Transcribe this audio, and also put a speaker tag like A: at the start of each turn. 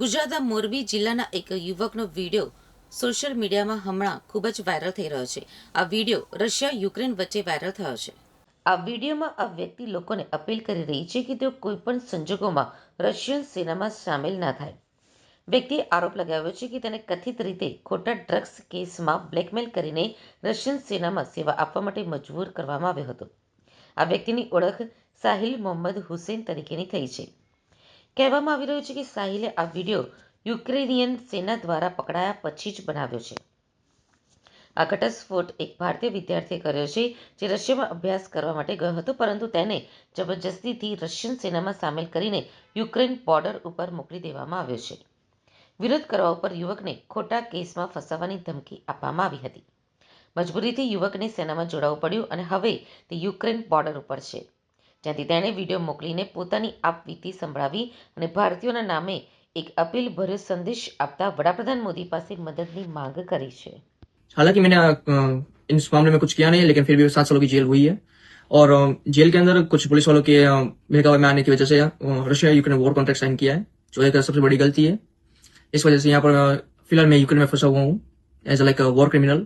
A: ગુજરાતના મોરબી જિલ્લાના એક યુવકનો વીડિયો સોશિયલ મીડિયામાં હમણાં ખૂબ જ વાયરલ થઈ રહ્યો છે. આ વીડિયો રશિયા યુક્રેન વચ્ચે વાયરલ થયો છે. આ વિડીયોમાં આ વ્યક્તિ લોકોને અપીલ કરી રહી છે કે તેઓ કોઈપણ સંજોગોમાં રશિયન સેનામાં સામેલ ના થાય. વ્યક્તિએ આરોપ લગાવ્યો છે કે તેને કથિત રીતે ખોટા ડ્રગ્સ કેસમાં બ્લેકમેલ કરીને રશિયન સેનામાં સેવા આપવા માટે મજબૂર કરવામાં આવ્યો હતો. આ વ્યક્તિની ઓળખ સાહિલ મોહમ્મદ હુસેન તરીકેની થઈ છે. કહેવામાં આવી રહ્યું છે કે સાહિલે આ વીડિયો યુક્રેનિયન સેના દ્વારા પકડાયા પછી જ બનાવ્યો છે. આ ઘટસ્ફોટ એક ભારતીય વિદ્યાર્થીએ કર્યો છે જે રશિયામાં અભ્યાસ કરવા માટે ગયો હતો, પરંતુ તેને જબરજસ્તીથી રશિયન સેનામાં સામેલ કરીને યુક્રેન બોર્ડર ઉપર મોકલી દેવામાં આવ્યો છે. વિરોધ કરવા ઉપર યુવકને ખોટા કેસમાં ફસાવવાની ધમકી આપવામાં આવી હતી. મજબૂરીથી યુવકને સેનામાં જોડાવું પડ્યું અને હવે તે યુક્રેન બોર્ડર ઉપર છે. જ્યાંથી તેણે વિડીયો મોકલીને પોતાની આપવીતી સંભળાવી અને ભારતીયોના નામે એક અપીલ ભર્યો સંદેશ આપતા વડાપ્રધાન મોદી પાસે મદદની માંગ કરી છે
B: हालांकि मैंने अ, इस मामले में कुछ किया नहीं है लेकिन फिर भी सात सालों की जेल हुई है और अ, जेल के अंदर कुछ पुलिस वालों के अ, बहकावे में आने की वजह से अ, Russia Ukraine war contract sign किया है जो एक सबसे बड़ी गलती है इस वजह से यहाँ पर अ, फिलहाल मैं यूक्रेन में फंसा हुआ हूँ एज लाइक वॉर क्रिमिनल